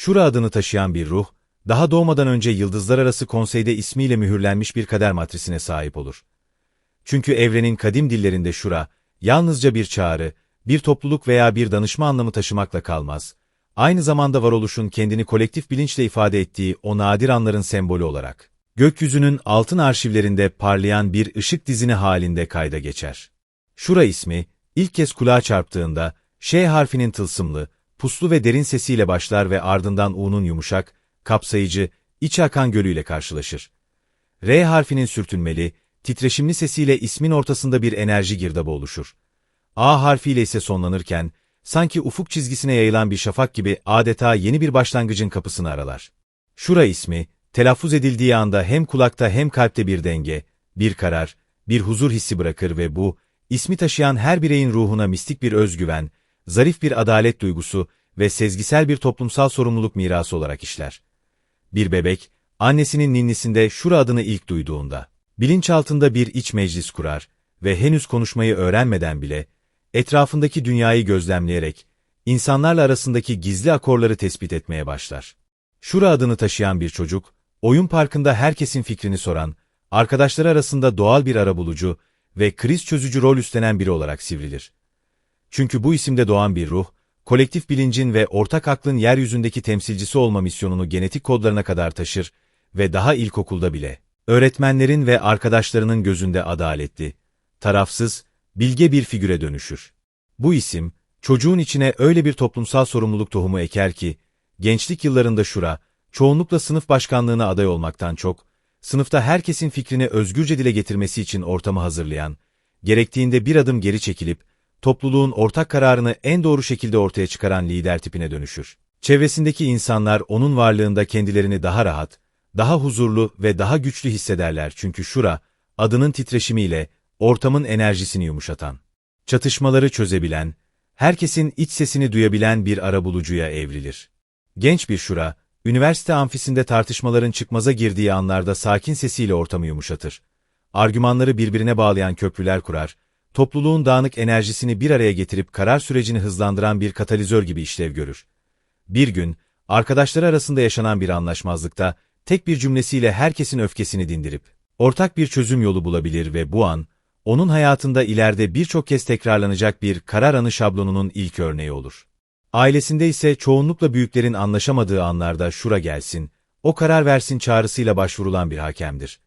Şura adını taşıyan bir ruh, daha doğmadan önce yıldızlar arası konseyde ismiyle mühürlenmiş bir kader matrisine sahip olur. Çünkü evrenin kadim dillerinde şura, yalnızca bir çağrı, bir topluluk veya bir danışma anlamı taşımakla kalmaz. Aynı zamanda varoluşun kendini kolektif bilinçle ifade ettiği o nadir anların sembolü olarak, gökyüzünün altın arşivlerinde parlayan bir ışık dizini halinde kayda geçer. Şura ismi, ilk kez kulağa çarptığında, Ş harfinin tılsımlı, puslu ve derin sesiyle başlar ve ardından U'nun yumuşak, kapsayıcı, iç akan gölüyle karşılaşır. R harfinin sürtünmeli, titreşimli sesiyle ismin ortasında bir enerji girdabı oluşur. A harfiyle ise sonlanırken, sanki ufuk çizgisine yayılan bir şafak gibi adeta yeni bir başlangıcın kapısını aralar. Şura ismi, telaffuz edildiği anda hem kulakta hem kalpte bir denge, bir karar, bir huzur hissi bırakır ve bu, ismi taşıyan her bireyin ruhuna mistik bir özgüven, zarif bir adalet duygusu ve sezgisel bir toplumsal sorumluluk mirası olarak işler. Bir bebek, annesinin ninnisinde Şura adını ilk duyduğunda, bilinçaltında bir iç meclis kurar ve henüz konuşmayı öğrenmeden bile, etrafındaki dünyayı gözlemleyerek, insanlarla arasındaki gizli akorları tespit etmeye başlar. Şura adını taşıyan bir çocuk, oyun parkında herkesin fikrini soran, arkadaşları arasında doğal bir arabulucu ve kriz çözücü rol üstlenen biri olarak sivrilir. Çünkü bu isimde doğan bir ruh, kolektif bilincin ve ortak aklın yeryüzündeki temsilcisi olma misyonunu genetik kodlarına kadar taşır ve daha ilkokulda bile, öğretmenlerin ve arkadaşlarının gözünde adaletli, tarafsız, bilge bir figüre dönüşür. Bu isim, çocuğun içine öyle bir toplumsal sorumluluk tohumu eker ki, gençlik yıllarında şura, çoğunlukla sınıf başkanlığına aday olmaktan çok, sınıfta herkesin fikrini özgürce dile getirmesi için ortamı hazırlayan, gerektiğinde bir adım geri çekilip, topluluğun ortak kararını en doğru şekilde ortaya çıkaran lider tipine dönüşür. Çevresindeki insanlar onun varlığında kendilerini daha rahat, daha huzurlu ve daha güçlü hissederler çünkü şura, adının titreşimiyle ortamın enerjisini yumuşatan, çatışmaları çözebilen, herkesin iç sesini duyabilen bir arabulucuya evrilir. Genç bir şura, üniversite amfisinde tartışmaların çıkmaza girdiği anlarda sakin sesiyle ortamı yumuşatır. Argümanları birbirine bağlayan köprüler kurar, topluluğun dağınık enerjisini bir araya getirip karar sürecini hızlandıran bir katalizör gibi işlev görür. Bir gün, arkadaşları arasında yaşanan bir anlaşmazlıkta, tek bir cümlesiyle herkesin öfkesini dindirip, ortak bir çözüm yolu bulabilir ve bu an, onun hayatında ileride birçok kez tekrarlanacak bir karar anı şablonunun ilk örneği olur. Ailesinde ise çoğunlukla büyüklerin anlaşamadığı anlarda şura gelsin, o karar versin çağrısıyla başvurulan bir hakemdir.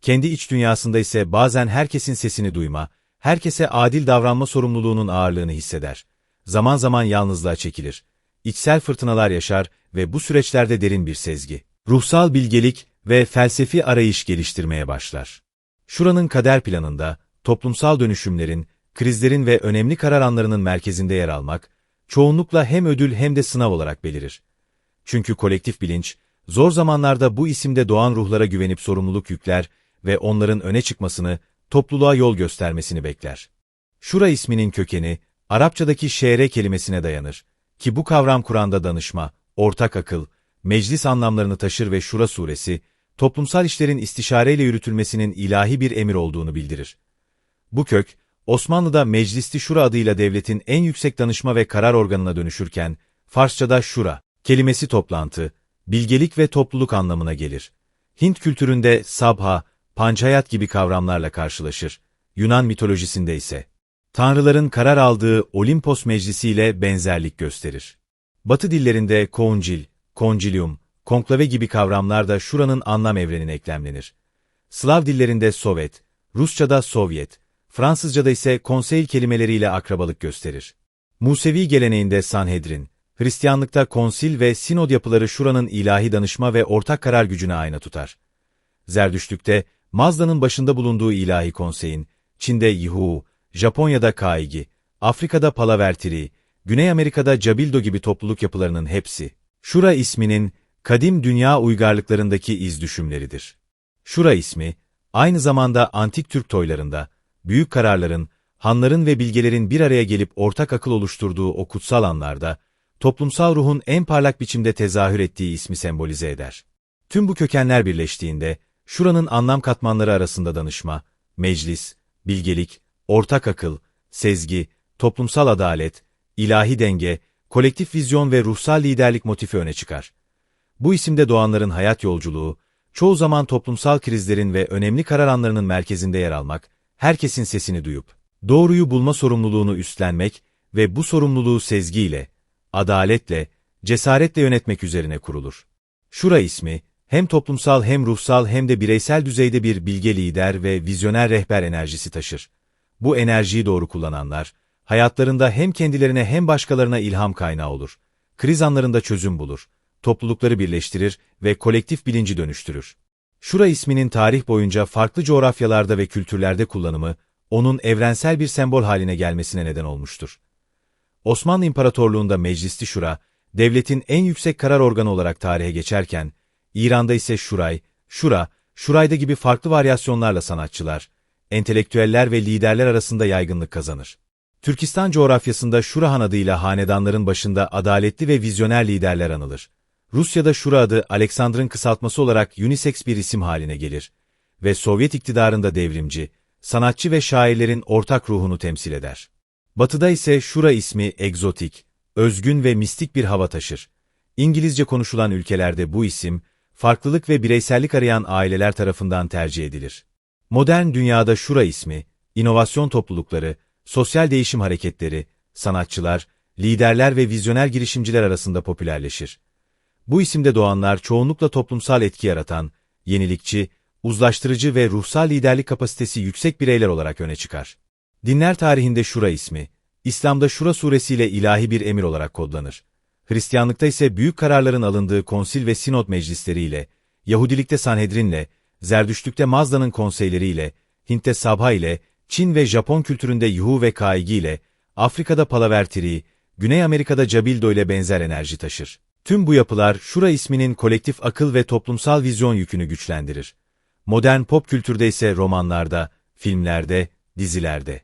Kendi iç dünyasında ise bazen herkesin sesini duyma, herkese adil davranma sorumluluğunun ağırlığını hisseder. Zaman zaman yalnızlığa çekilir. İçsel fırtınalar yaşar ve bu süreçlerde derin bir sezgi, ruhsal bilgelik ve felsefi arayış geliştirmeye başlar. Şuranın kader planında, toplumsal dönüşümlerin, krizlerin ve önemli karar anlarının merkezinde yer almak, çoğunlukla hem ödül hem de sınav olarak belirir. Çünkü kolektif bilinç, zor zamanlarda bu isimde doğan ruhlara güvenip sorumluluk yükler ve onların öne çıkmasını, topluluğa yol göstermesini bekler. Şura isminin kökeni, Arapçadaki şehre kelimesine dayanır ki bu kavram Kur'an'da danışma, ortak akıl, meclis anlamlarını taşır ve Şura suresi, toplumsal işlerin istişareyle yürütülmesinin ilahi bir emir olduğunu bildirir. Bu kök, Osmanlı'da Meclisti Şura adıyla devletin en yüksek danışma ve karar organına dönüşürken, Farsçada Şura, kelimesi toplantı, bilgelik ve topluluk anlamına gelir. Hint kültüründe Sabha, Panchayat gibi kavramlarla karşılaşır. Yunan mitolojisinde ise, tanrıların karar aldığı Olimpos Meclisi ile benzerlik gösterir. Batı dillerinde koncil, koncilium, konklave gibi kavramlar da şuranın anlam evrenine eklemlenir. Slav dillerinde Sovet, Rusçada Sovyet, Fransızcada ise konsey kelimeleriyle akrabalık gösterir. Musevi geleneğinde Sanhedrin, Hristiyanlıkta konsil ve sinod yapıları şuranın ilahi danışma ve ortak karar gücüne ayna tutar. Zerdüştlükte Mazda'nın başında bulunduğu ilahi konseyin, Çin'de Yihu, Japonya'da Kaigi, Afrika'da Palavertiri, Güney Amerika'da Cabildo gibi topluluk yapılarının hepsi, Şura isminin kadim dünya uygarlıklarındaki iz düşümleridir. Şura ismi, aynı zamanda antik Türk toylarında, büyük kararların, hanların ve bilgelerin bir araya gelip ortak akıl oluşturduğu o kutsal anlarda, toplumsal ruhun en parlak biçimde tezahür ettiği ismi sembolize eder. Tüm bu kökenler birleştiğinde, şuranın anlam katmanları arasında danışma, meclis, bilgelik, ortak akıl, sezgi, toplumsal adalet, ilahi denge, kolektif vizyon ve ruhsal liderlik motifi öne çıkar. Bu isimde doğanların hayat yolculuğu, çoğu zaman toplumsal krizlerin ve önemli karar anlarının merkezinde yer almak, herkesin sesini duyup, doğruyu bulma sorumluluğunu üstlenmek ve bu sorumluluğu sezgiyle, adaletle, cesaretle yönetmek üzerine kurulur. Şura ismi, hem toplumsal hem ruhsal hem de bireysel düzeyde bir bilge lider ve vizyoner rehber enerjisi taşır. Bu enerjiyi doğru kullananlar, hayatlarında hem kendilerine hem başkalarına ilham kaynağı olur. Kriz anlarında çözüm bulur, toplulukları birleştirir ve kolektif bilinci dönüştürür. Şura isminin tarih boyunca farklı coğrafyalarda ve kültürlerde kullanımı, onun evrensel bir sembol haline gelmesine neden olmuştur. Osmanlı İmparatorluğu'nda Meclisli Şura, devletin en yüksek karar organı olarak tarihe geçerken, İran'da ise Şuray, Şura, Şuray'da gibi farklı varyasyonlarla sanatçılar, entelektüeller ve liderler arasında yaygınlık kazanır. Türkistan coğrafyasında Şurahan adıyla hanedanların başında adaletli ve vizyoner liderler anılır. Rusya'da Şura adı Alexander'ın kısaltması olarak unisex bir isim haline gelir ve Sovyet iktidarında devrimci, sanatçı ve şairlerin ortak ruhunu temsil eder. Batı'da ise Şura ismi egzotik, özgün ve mistik bir hava taşır. İngilizce konuşulan ülkelerde bu isim, farklılık ve bireysellik arayan aileler tarafından tercih edilir. Modern dünyada Şura ismi, inovasyon toplulukları, sosyal değişim hareketleri, sanatçılar, liderler ve vizyoner girişimciler arasında popülerleşir. Bu isimde doğanlar çoğunlukla toplumsal etki yaratan, yenilikçi, uzlaştırıcı ve ruhsal liderlik kapasitesi yüksek bireyler olarak öne çıkar. Dinler tarihinde Şura ismi, İslam'da Şura suresiyle ilahi bir emir olarak kodlanır. Hristiyanlıkta ise büyük kararların alındığı konsil ve sinod meclisleriyle, Yahudilikte Sanhedrin'le, Zerdüştlükte Mazda'nın konseyleriyle, Hint'te Sabha ile, Çin ve Japon kültüründe Yuhu ve Kaigi ile, Afrika'da Palavertiri, Güney Amerika'da Cabildo ile benzer enerji taşır. Tüm bu yapılar Şura isminin kolektif akıl ve toplumsal vizyon yükünü güçlendirir. Modern pop kültürde ise romanlarda, filmlerde, dizilerde.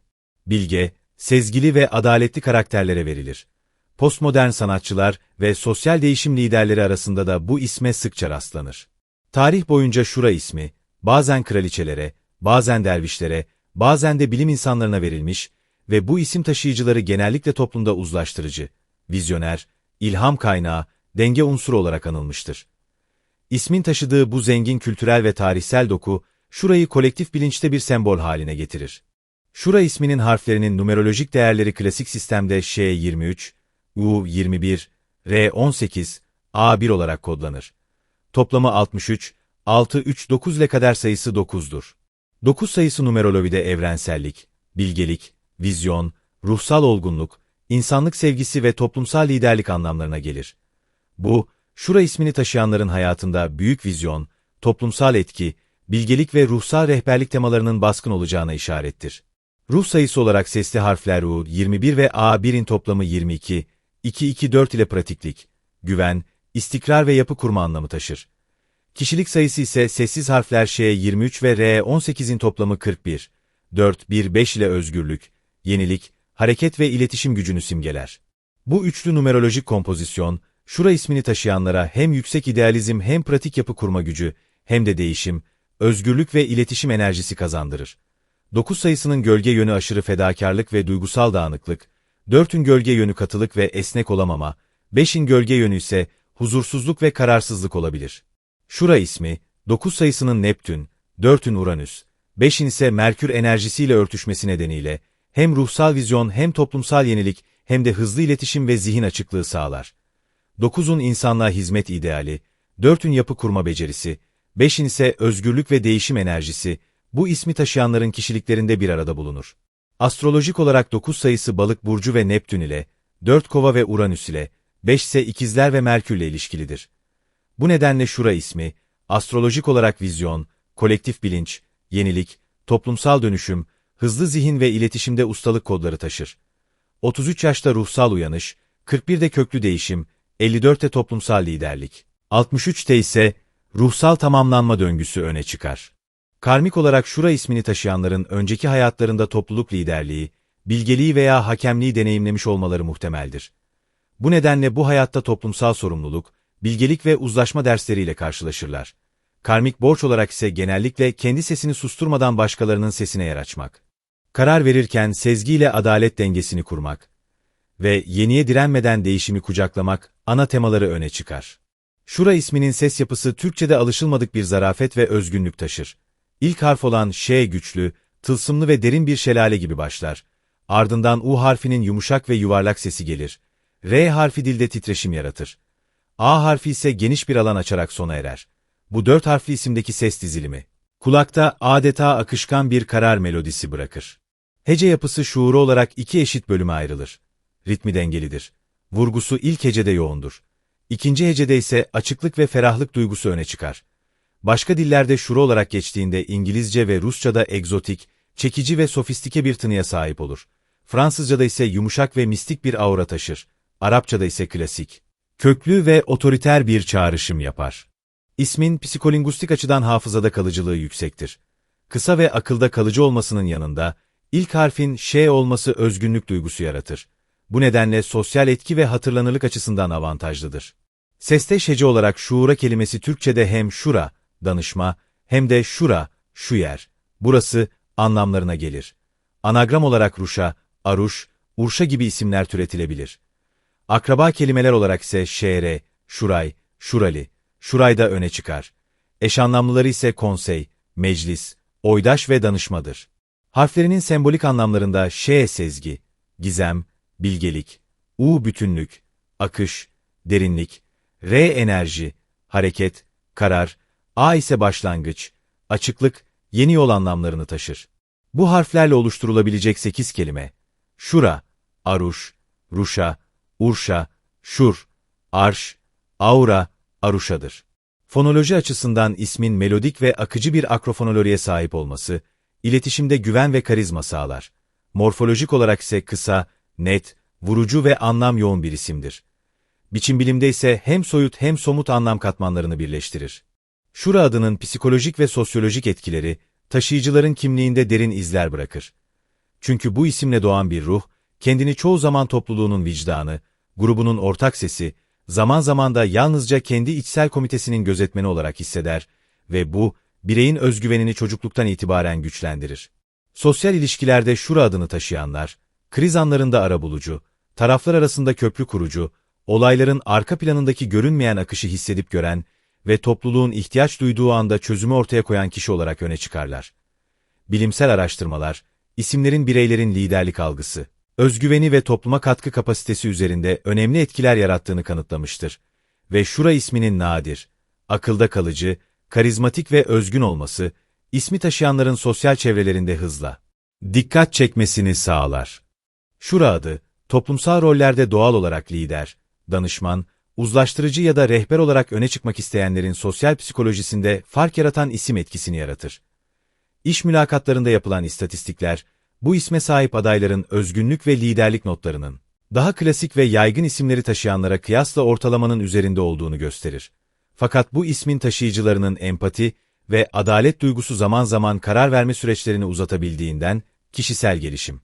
Bilge, sezgili ve adaletli karakterlere verilir. Postmodern sanatçılar ve sosyal değişim liderleri arasında da bu isme sıkça rastlanır. Tarih boyunca Şura ismi, bazen kraliçelere, bazen dervişlere, bazen de bilim insanlarına verilmiş ve bu isim taşıyıcıları genellikle toplumda uzlaştırıcı, vizyoner, ilham kaynağı, denge unsuru olarak anılmıştır. İsmin taşıdığı bu zengin kültürel ve tarihsel doku, Şura'yı kolektif bilinçte bir sembol haline getirir. Şura isminin harflerinin numerolojik değerleri klasik sistemde Ş23, U21, R18, A1 olarak kodlanır. Toplamı 63, 6, 3, 9 ile kader sayısı 9'dur. 9 sayısı numerolojide evrensellik, bilgelik, vizyon, ruhsal olgunluk, insanlık sevgisi ve toplumsal liderlik anlamlarına gelir. Bu, Şura ismini taşıyanların hayatında büyük vizyon, toplumsal etki, bilgelik ve ruhsal rehberlik temalarının baskın olacağına işarettir. Ruh sayısı olarak sesli harfler U, 21 ve A1'in toplamı 22, 2-2-4 ile pratiklik, güven, istikrar ve yapı kurma anlamı taşır. Kişilik sayısı ise sessiz harfler Ş 23 ve R 18'in toplamı 41, 4-1-5 ile özgürlük, yenilik, hareket ve iletişim gücünü simgeler. Bu üçlü numerolojik kompozisyon, Şura ismini taşıyanlara hem yüksek idealizm hem pratik yapı kurma gücü, hem de değişim, özgürlük ve iletişim enerjisi kazandırır. 9 sayısının gölge yönü aşırı fedakarlık ve duygusal dağınıklık, 4'ün gölge yönü katılık ve esnek olamama, 5'in gölge yönü ise huzursuzluk ve kararsızlık olabilir. Şura ismi, 9 sayısının Neptün, 4'ün Uranüs, 5'in ise Merkür enerjisiyle örtüşmesi nedeniyle hem ruhsal vizyon hem toplumsal yenilik hem de hızlı iletişim ve zihin açıklığı sağlar. 9'un insanlığa hizmet ideali, 4'ün yapı kurma becerisi, 5'in ise özgürlük ve değişim enerjisi, bu ismi taşıyanların kişiliklerinde bir arada bulunur. Astrolojik olarak 9 sayısı balık burcu ve Neptün ile, 4 kova ve Uranüs ile, 5 ise ikizler ve Merkür ile ilişkilidir. Bu nedenle Şura ismi, astrolojik olarak vizyon, kolektif bilinç, yenilik, toplumsal dönüşüm, hızlı zihin ve iletişimde ustalık kodları taşır. 33 yaşta ruhsal uyanış, 41'de köklü değişim, 54'te toplumsal liderlik, 63'te ise ruhsal tamamlanma döngüsü öne çıkar. Karmik olarak Şura ismini taşıyanların önceki hayatlarında topluluk liderliği, bilgeliği veya hakemliği deneyimlemiş olmaları muhtemeldir. Bu nedenle bu hayatta toplumsal sorumluluk, bilgelik ve uzlaşma dersleriyle karşılaşırlar. Karmik borç olarak ise genellikle kendi sesini susturmadan başkalarının sesine yer açmak. Karar verirken sezgiyle adalet dengesini kurmak. ve yeniye direnmeden değişimi kucaklamak ana temaları öne çıkar. Şura isminin ses yapısı Türkçe'de alışılmadık bir zarafet ve özgünlük taşır. İlk harf olan Ş güçlü, tılsımlı ve derin bir şelale gibi başlar. Ardından U harfinin yumuşak ve yuvarlak sesi gelir. R harfi dilde titreşim yaratır. A harfi ise geniş bir alan açarak sona erer. Bu dört harfli isimdeki ses dizilimi, kulakta adeta akışkan bir karar melodisi bırakır. Hece yapısı şuuru olarak iki eşit bölüme ayrılır. Ritmi dengelidir. Vurgusu ilk hecede yoğundur. İkinci hecede ise açıklık ve ferahlık duygusu öne çıkar. Başka dillerde şuru olarak geçtiğinde İngilizce ve Rusça'da egzotik, çekici ve sofistike bir tınıya sahip olur. Fransızca'da ise yumuşak ve mistik bir aura taşır. Arapça'da ise klasik, köklü ve otoriter bir çağrışım yapar. İsmin psikolingustik açıdan hafızada kalıcılığı yüksektir. Kısa ve akılda kalıcı olmasının yanında, ilk harfin Ş olması özgünlük duygusu yaratır. Bu nedenle sosyal etki ve hatırlanırlık açısından avantajlıdır. Seste şece olarak şuura kelimesi Türkçe'de hem şura, danışma, hem de şura, şu yer, burası anlamlarına gelir. Anagram olarak ruşa, aruş, urşa gibi isimler türetilebilir. Akraba kelimeler olarak ise şehre, şuray, şurali, şuray da öne çıkar. Eş anlamlıları ise konsey, meclis, oydaş ve danışmadır. Harflerinin sembolik anlamlarında ş sezgi, gizem, bilgelik, u bütünlük, akış, derinlik, r enerji, hareket, karar, a ise başlangıç, açıklık, yeni yol anlamlarını taşır. Bu harflerle oluşturulabilecek sekiz kelime, şura, aruş, ruşa, urşa, şur, arş, aura, aruşadır. Fonoloji açısından ismin melodik ve akıcı bir akrofonoloriye sahip olması, iletişimde güven ve karizma sağlar. Morfolojik olarak ise kısa, net, vurucu ve anlam yoğun bir isimdir. Biçim bilimde ise hem soyut hem somut anlam katmanlarını birleştirir. Şura adının psikolojik ve sosyolojik etkileri, taşıyıcıların kimliğinde derin izler bırakır. Çünkü bu isimle doğan bir ruh, kendini çoğu zaman topluluğunun vicdanı, grubunun ortak sesi, zaman zaman da yalnızca kendi içsel komitesinin gözetmeni olarak hisseder ve bu, bireyin özgüvenini çocukluktan itibaren güçlendirir. Sosyal ilişkilerde şura adını taşıyanlar, kriz anlarında arabulucu, taraflar arasında köprü kurucu, olayların arka planındaki görünmeyen akışı hissedip gören ve topluluğun ihtiyaç duyduğu anda çözümü ortaya koyan kişi olarak öne çıkarlar. Bilimsel araştırmalar, isimlerin bireylerin liderlik algısı, özgüveni ve topluma katkı kapasitesi üzerinde önemli etkiler yarattığını kanıtlamıştır. Ve Şura isminin nadir, akılda kalıcı, karizmatik ve özgün olması, ismi taşıyanların sosyal çevrelerinde hızla dikkat çekmesini sağlar. Şura adı, toplumsal rollerde doğal olarak lider, danışman, uzlaştırıcı ya da rehber olarak öne çıkmak isteyenlerin sosyal psikolojisinde fark yaratan isim etkisini yaratır. İş mülakatlarında yapılan istatistikler, bu isme sahip adayların özgünlük ve liderlik notlarının, daha klasik ve yaygın isimleri taşıyanlara kıyasla ortalamanın üzerinde olduğunu gösterir. Fakat bu ismin taşıyıcılarının empati ve adalet duygusu zaman zaman karar verme süreçlerini uzatabildiğinden, kişisel gelişim.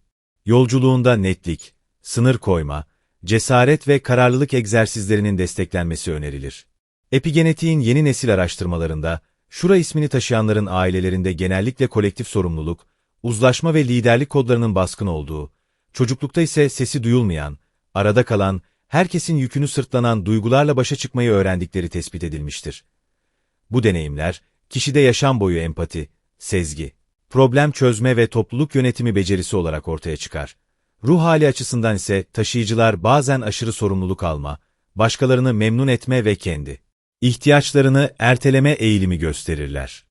Yolculuğunda netlik, sınır koyma, cesaret ve kararlılık egzersizlerinin desteklenmesi önerilir. Epigenetiğin yeni nesil araştırmalarında, Şura ismini taşıyanların ailelerinde genellikle kolektif sorumluluk, uzlaşma ve liderlik kodlarının baskın olduğu, çocuklukta ise sesi duyulmayan, arada kalan, herkesin yükünü sırtlanan duygularla başa çıkmayı öğrendikleri tespit edilmiştir. Bu deneyimler, kişide yaşam boyu empati, sezgi, problem çözme ve topluluk yönetimi becerisi olarak ortaya çıkar. Ruh hali açısından ise taşıyıcılar bazen aşırı sorumluluk alma, başkalarını memnun etme ve kendi ihtiyaçlarını erteleme eğilimi gösterirler.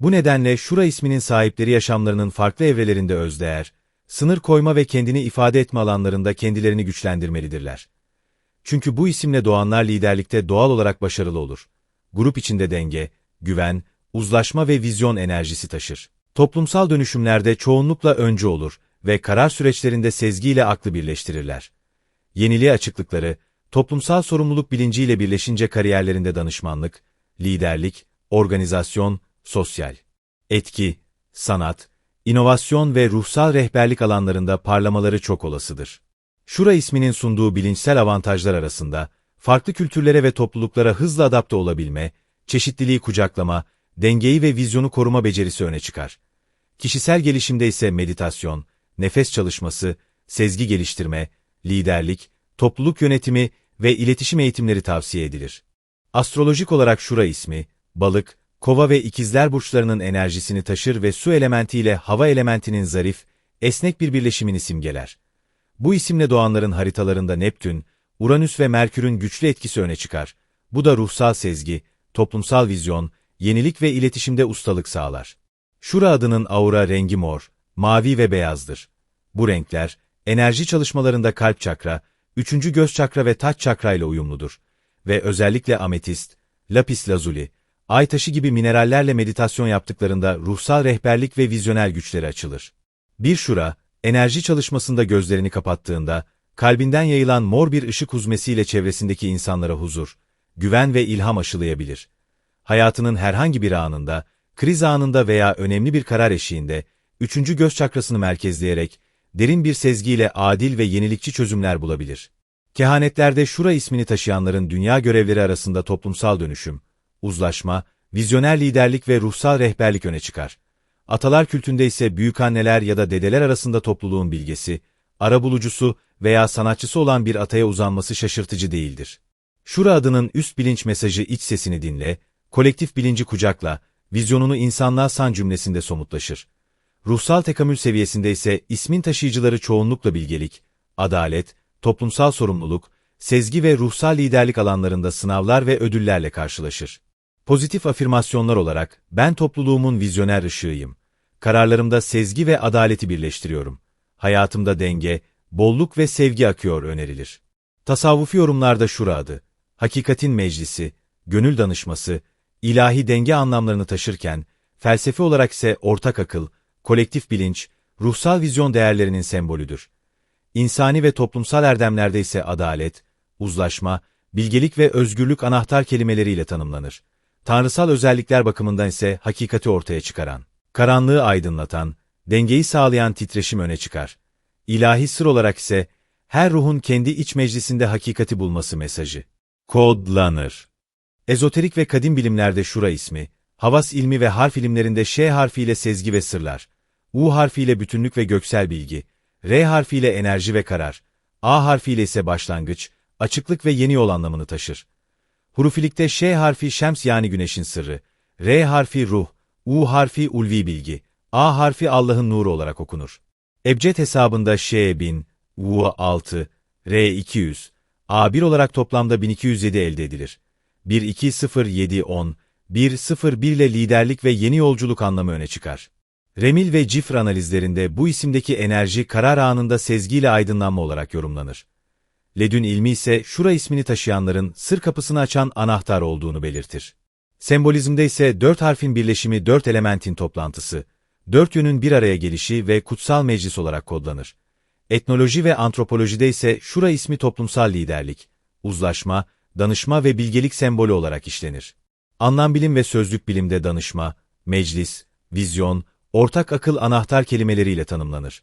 Bu nedenle Şura isminin sahipleri yaşamlarının farklı evrelerinde özdeğer, sınır koyma ve kendini ifade etme alanlarında kendilerini güçlendirmelidirler. Çünkü bu isimle doğanlar liderlikte doğal olarak başarılı olur. Grup içinde denge, güven, uzlaşma ve vizyon enerjisi taşır. Toplumsal dönüşümlerde çoğunlukla öncü olur ve karar süreçlerinde sezgiyle aklı birleştirirler. Yeniliğe açıklıkları, toplumsal sorumluluk bilinciyle birleşince kariyerlerinde danışmanlık, liderlik, organizasyon, sosyal, etki, sanat, inovasyon ve ruhsal rehberlik alanlarında parlamaları çok olasıdır. Şura isminin sunduğu bilinçsel avantajlar arasında, farklı kültürlere ve topluluklara hızla adapte olabilme, çeşitliliği kucaklama, dengeyi ve vizyonu koruma becerisi öne çıkar. Kişisel gelişimde ise meditasyon, nefes çalışması, sezgi geliştirme, liderlik, topluluk yönetimi ve iletişim eğitimleri tavsiye edilir. Astrolojik olarak Şura ismi, balık, kova ve ikizler burçlarının enerjisini taşır ve su elementiyle hava elementinin zarif, esnek bir birleşimini simgeler. Bu isimle doğanların haritalarında Neptün, Uranüs ve Merkür'ün güçlü etkisi öne çıkar. Bu da ruhsal sezgi, toplumsal vizyon, yenilik ve iletişimde ustalık sağlar. Şura adının aura rengi mor, mavi ve beyazdır. Bu renkler, enerji çalışmalarında kalp çakra, üçüncü göz çakra ve taç çakra ile uyumludur. Ve özellikle ametist, lapis lazuli, ay taşı gibi minerallerle meditasyon yaptıklarında ruhsal rehberlik ve vizyonel güçleri açılır. Bir şura, enerji çalışmasında gözlerini kapattığında, kalbinden yayılan mor bir ışık huzmesiyle çevresindeki insanlara huzur, güven ve ilham aşılayabilir. Hayatının herhangi bir anında, kriz anında veya önemli bir karar eşiğinde, üçüncü göz çakrasını merkezleyerek, derin bir sezgiyle adil ve yenilikçi çözümler bulabilir. Kehanetlerde Şura ismini taşıyanların dünya görevleri arasında toplumsal dönüşüm, uzlaşma, vizyoner liderlik ve ruhsal rehberlik öne çıkar. Atalar kültünde ise büyükanneler ya da dedeler arasında topluluğun bilgesi, arabulucusu veya sanatçısı olan bir ataya uzanması şaşırtıcı değildir. Şura adının üst bilinç mesajı iç sesini dinle, kolektif bilinci kucakla, vizyonunu insanlığa san cümlesinde somutlaşır. Ruhsal tekamül seviyesinde ise ismin taşıyıcıları çoğunlukla bilgelik, adalet, toplumsal sorumluluk, sezgi ve ruhsal liderlik alanlarında sınavlar ve ödüllerle karşılaşır. Pozitif afirmasyonlar olarak, ben topluluğumun vizyoner ışığıyım. Kararlarımda sezgi ve adaleti birleştiriyorum. Hayatımda denge, bolluk ve sevgi akıyor önerilir. Tasavvufi yorumlarda şura adı, hakikatin meclisi, gönül danışması, ilahi denge anlamlarını taşırken, felsefe olarak ise ortak akıl, kolektif bilinç, ruhsal vizyon değerlerinin sembolüdür. İnsani ve toplumsal erdemlerde ise adalet, uzlaşma, bilgelik ve özgürlük anahtar kelimeleriyle tanımlanır. Tanrısal özellikler bakımından ise hakikati ortaya çıkaran, karanlığı aydınlatan, dengeyi sağlayan titreşim öne çıkar. İlahi sır olarak ise her ruhun kendi iç meclisinde hakikati bulması mesajı. Kodlanır. Ezoterik ve kadim bilimlerde şura ismi, havas ilmi ve harf ilimlerinde Ş harfiyle sezgi ve sırlar, U harfiyle bütünlük ve göksel bilgi, R harfiyle enerji ve karar, A harfiyle ise başlangıç, açıklık ve yeni yol anlamını taşır. Hurufilikte Ş harfi şems yani güneşin sırrı, R harfi ruh, U harfi ulvi bilgi, A harfi Allah'ın nuru olarak okunur. Ebced hesabında Ş 1000, U 6, R 200, A 1 olarak toplamda 1207 elde edilir. 1 2 0 7 10, 1 0 1 ile liderlik ve yeni yolculuk anlamı öne çıkar. Remil ve Cifr analizlerinde bu isimdeki enerji karar anında sezgiyle aydınlanma olarak yorumlanır. Ledün ilmi ise Şura ismini taşıyanların sır kapısını açan anahtar olduğunu belirtir. Sembolizmde ise dört harfin birleşimi dört elementin toplantısı, dört yönün bir araya gelişi ve kutsal meclis olarak kodlanır. Etnoloji ve antropolojide ise Şura ismi toplumsal liderlik, uzlaşma, danışma ve bilgelik sembolü olarak işlenir. Anlam bilim ve sözlük bilimde danışma, meclis, vizyon, ortak akıl anahtar kelimeleriyle tanımlanır.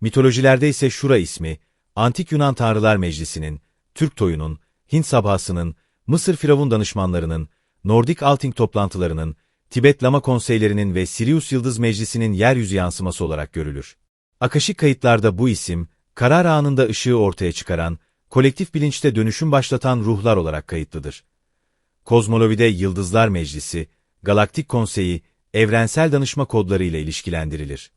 Mitolojilerde ise Şura ismi, Antik Yunan Tanrılar Meclisi'nin, Türk Toyu'nun, Hint Sabhası'nın, Mısır Firavun danışmanlarının, Nordik Alting toplantılarının, Tibet Lama konseylerinin ve Sirius Yıldız Meclisi'nin yeryüzü yansıması olarak görülür. Akaşik kayıtlarda bu isim, karar anında ışığı ortaya çıkaran, kolektif bilinçte dönüşüm başlatan ruhlar olarak kayıtlıdır. Kozmolovide Yıldızlar Meclisi, Galaktik Konseyi, evrensel danışma kodları ile ilişkilendirilir.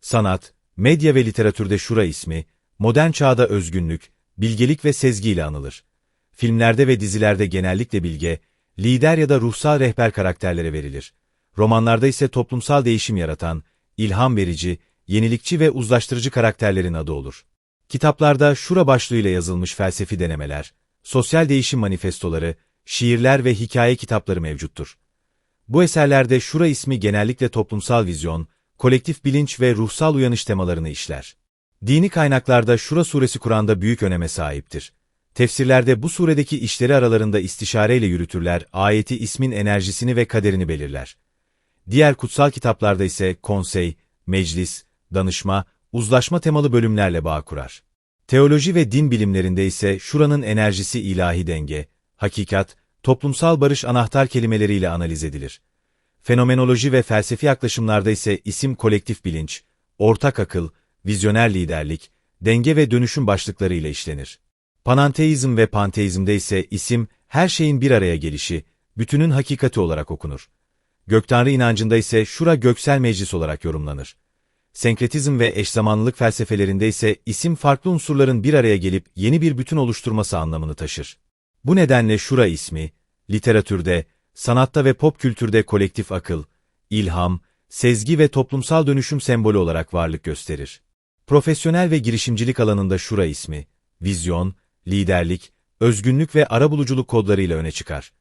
Sanat, medya ve literatürde Şura ismi, modern çağda özgünlük, bilgelik ve sezgi ile anılır. Filmlerde ve dizilerde genellikle bilge, lider ya da ruhsal rehber karakterlere verilir. Romanlarda ise toplumsal değişim yaratan, ilham verici, yenilikçi ve uzlaştırıcı karakterlerin adı olur. Kitaplarda Şura başlığıyla yazılmış felsefi denemeler, sosyal değişim manifestoları, şiirler ve hikaye kitapları mevcuttur. Bu eserlerde Şura ismi genellikle toplumsal vizyon, kolektif bilinç ve ruhsal uyanış temalarını işler. Dini kaynaklarda Şura suresi Kur'an'da büyük öneme sahiptir. Tefsirlerde bu suredeki işleri aralarında istişareyle yürütürler, ayeti ismin enerjisini ve kaderini belirler. Diğer kutsal kitaplarda ise konsey, meclis, danışma, uzlaşma temalı bölümlerle bağ kurar. Teoloji ve din bilimlerinde ise şuranın enerjisi ilahi denge, hakikat, toplumsal barış anahtar kelimeleriyle analiz edilir. Fenomenoloji ve felsefi yaklaşımlarda ise isim kolektif bilinç, ortak akıl, vizyoner liderlik, denge ve dönüşüm başlıkları ile işlenir. Pananteizm ve panteizmde ise isim, her şeyin bir araya gelişi, bütünün hakikati olarak okunur. Göktanrı inancında ise şura göksel meclis olarak yorumlanır. Senkretizm ve eşzamanlılık felsefelerinde ise isim farklı unsurların bir araya gelip yeni bir bütün oluşturması anlamını taşır. Bu nedenle şura ismi, literatürde, sanatta ve pop kültürde kolektif akıl, ilham, sezgi ve toplumsal dönüşüm sembolü olarak varlık gösterir. Profesyonel ve girişimcilik alanında şura ismi, vizyon, liderlik, özgünlük ve arabuluculuk kodlarıyla öne çıkar.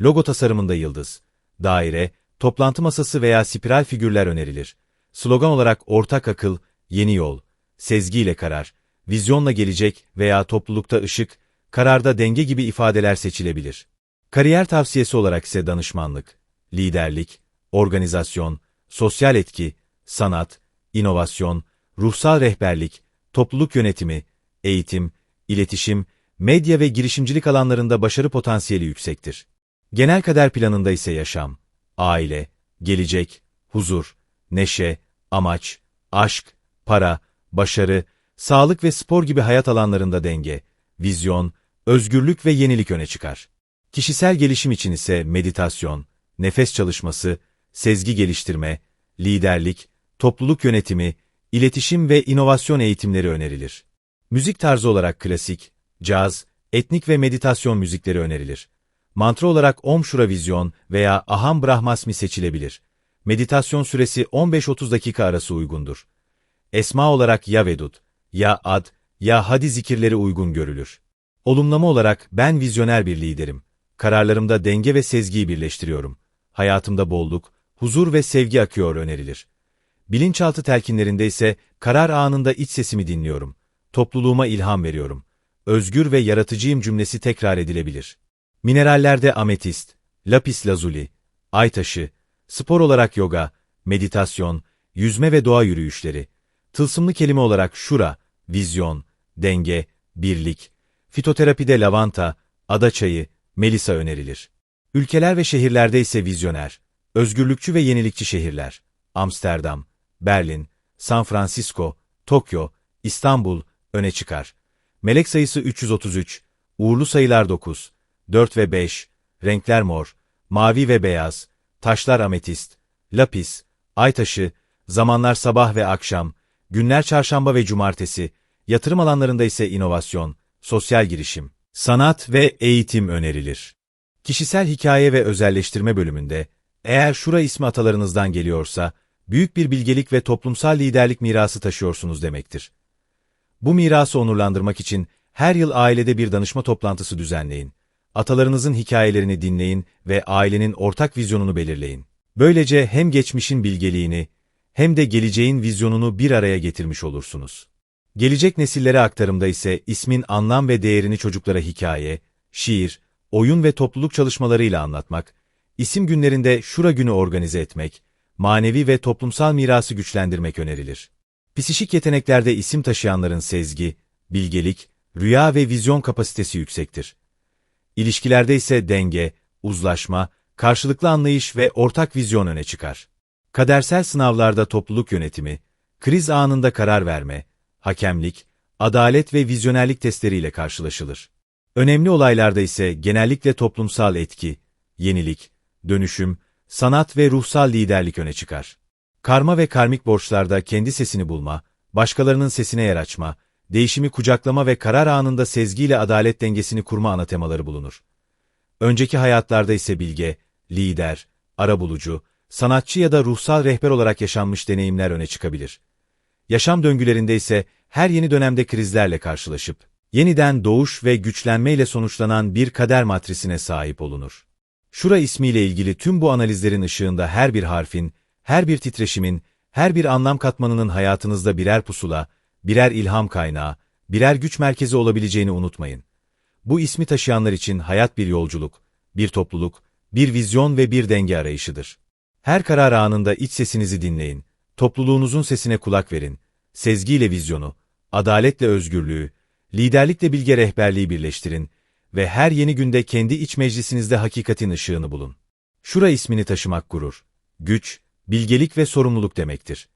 Logo tasarımında yıldız, daire, toplantı masası veya spiral figürler önerilir. Slogan olarak ortak akıl, yeni yol, sezgiyle karar, vizyonla gelecek veya toplulukta ışık, kararda denge gibi ifadeler seçilebilir. Kariyer tavsiyesi olarak ise danışmanlık, liderlik, organizasyon, sosyal etki, sanat, inovasyon, ruhsal rehberlik, topluluk yönetimi, eğitim, iletişim, medya ve girişimcilik alanlarında başarı potansiyeli yüksektir. Genel kader planında ise yaşam, aile, gelecek, huzur, neşe, amaç, aşk, para, başarı, sağlık ve spor gibi hayat alanlarında denge, vizyon, özgürlük ve yenilik öne çıkar. Kişisel gelişim için ise meditasyon, nefes çalışması, sezgi geliştirme, liderlik, topluluk yönetimi, iletişim ve inovasyon eğitimleri önerilir. Müzik tarzı olarak klasik, caz, etnik ve meditasyon müzikleri önerilir. Mantra olarak Om Shura Vizyon veya Aham Brahmasmi seçilebilir. Meditasyon süresi 15-30 dakika arası uygundur. Esma olarak ya Vedud, ya Ad, ya Hadi zikirleri uygun görülür. Olumlama olarak ben vizyoner bir liderim. Kararlarımda denge ve sezgiyi birleştiriyorum. Hayatımda bolluk, huzur ve sevgi akıyor önerilir. Bilinçaltı telkinlerinde ise karar anında iç sesimi dinliyorum. Topluluğuma ilham veriyorum. Özgür ve yaratıcıyım cümlesi tekrar edilebilir. Minerallerde ametist, lapis lazuli, ay taşı, spor olarak yoga, meditasyon, yüzme ve doğa yürüyüşleri, tılsımlı kelime olarak şura, vizyon, denge, birlik, fitoterapide lavanta, ada çayı, melisa önerilir. Ülkeler ve şehirlerde ise vizyoner, özgürlükçü ve yenilikçi şehirler, Amsterdam, Berlin, San Francisco, Tokyo, İstanbul öne çıkar. Melek sayısı 333, uğurlu sayılar 9, 4 ve 5, renkler mor, mavi ve beyaz, taşlar ametist, lapis, ay taşı, zamanlar sabah ve akşam, günler çarşamba ve cumartesi, yatırım alanlarında ise inovasyon, sosyal girişim, sanat ve eğitim önerilir. Kişisel hikaye ve özelleştirme bölümünde, eğer şura ismi atalarınızdan geliyorsa, büyük bir bilgelik ve toplumsal liderlik mirası taşıyorsunuz demektir. Bu mirası onurlandırmak için her yıl ailede bir danışma toplantısı düzenleyin. Atalarınızın hikayelerini dinleyin ve ailenin ortak vizyonunu belirleyin. Böylece hem geçmişin bilgeliğini hem de geleceğin vizyonunu bir araya getirmiş olursunuz. Gelecek nesillere aktarımda ise ismin anlam ve değerini çocuklara hikaye, şiir, oyun ve topluluk çalışmalarıyla anlatmak, isim günlerinde şura günü organize etmek, manevi ve toplumsal mirası güçlendirmek önerilir. Psişik yeteneklerde isim taşıyanların sezgi, bilgelik, rüya ve vizyon kapasitesi yüksektir. İlişkilerde ise denge, uzlaşma, karşılıklı anlayış ve ortak vizyon öne çıkar. Kadersel sınavlarda topluluk yönetimi, kriz anında karar verme, hakemlik, adalet ve vizyonerlik testleriyle karşılaşılır. Önemli olaylarda ise genellikle toplumsal etki, yenilik, dönüşüm, sanat ve ruhsal liderlik öne çıkar. Karma ve karmik borçlarda kendi sesini bulma, başkalarının sesine yer açma, değişimi kucaklama ve karar anında sezgiyle adalet dengesini kurma ana temaları bulunur. Önceki hayatlarda ise bilge, lider, arabulucu, sanatçı ya da ruhsal rehber olarak yaşanmış deneyimler öne çıkabilir. Yaşam döngülerinde ise her yeni dönemde krizlerle karşılaşıp, yeniden doğuş ve güçlenmeyle sonuçlanan bir kader matrisine sahip olunur. Şura ismiyle ilgili tüm bu analizlerin ışığında her bir harfin, her bir titreşimin, her bir anlam katmanının hayatınızda birer pusula, birer ilham kaynağı, birer güç merkezi olabileceğini unutmayın. Bu ismi taşıyanlar için hayat bir yolculuk, bir topluluk, bir vizyon ve bir denge arayışıdır. Her karar anında iç sesinizi dinleyin, topluluğunuzun sesine kulak verin, sezgiyle vizyonu, adaletle özgürlüğü, liderlikle bilge rehberliği birleştirin ve her yeni günde kendi iç meclisinizde hakikatin ışığını bulun. Şura ismini taşımak gurur, güç, bilgelik ve sorumluluk demektir.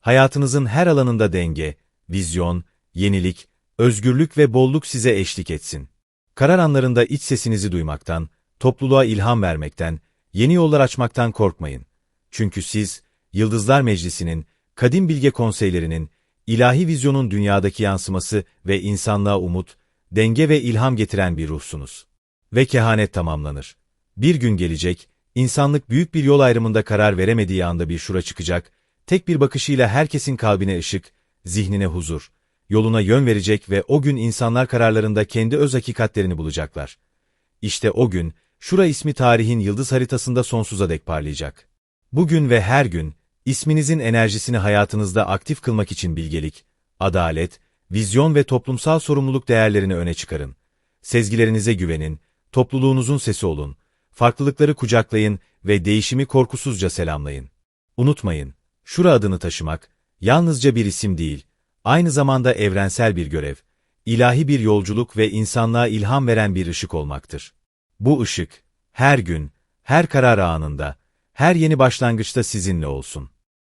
Hayatınızın her alanında denge, vizyon, yenilik, özgürlük ve bolluk size eşlik etsin. Karar anlarında iç sesinizi duymaktan, topluluğa ilham vermekten, yeni yollar açmaktan korkmayın. Çünkü siz, Yıldızlar Meclisi'nin, kadim bilge konseylerinin, ilahi vizyonun dünyadaki yansıması ve insanlığa umut, denge ve ilham getiren bir ruhsunuz. Ve kehanet tamamlanır. Bir gün gelecek, insanlık büyük bir yol ayrımında karar veremediği anda bir şura çıkacak, tek bir bakışıyla herkesin kalbine ışık, zihnine huzur, yoluna yön verecek ve o gün insanlar kararlarında kendi öz hakikatlerini bulacaklar. İşte o gün, Şura ismi tarihin yıldız haritasında sonsuza dek parlayacak. Bugün ve her gün, isminizin enerjisini hayatınızda aktif kılmak için bilgelik, adalet, vizyon ve toplumsal sorumluluk değerlerini öne çıkarın. Sezgilerinize güvenin, topluluğunuzun sesi olun, farklılıkları kucaklayın ve değişimi korkusuzca selamlayın. Unutmayın, Şura adını taşımak, yalnızca bir isim değil, aynı zamanda evrensel bir görev, ilahi bir yolculuk ve insanlığa ilham veren bir ışık olmaktır. Bu ışık, her gün, her karar anında, her yeni başlangıçta sizinle olsun.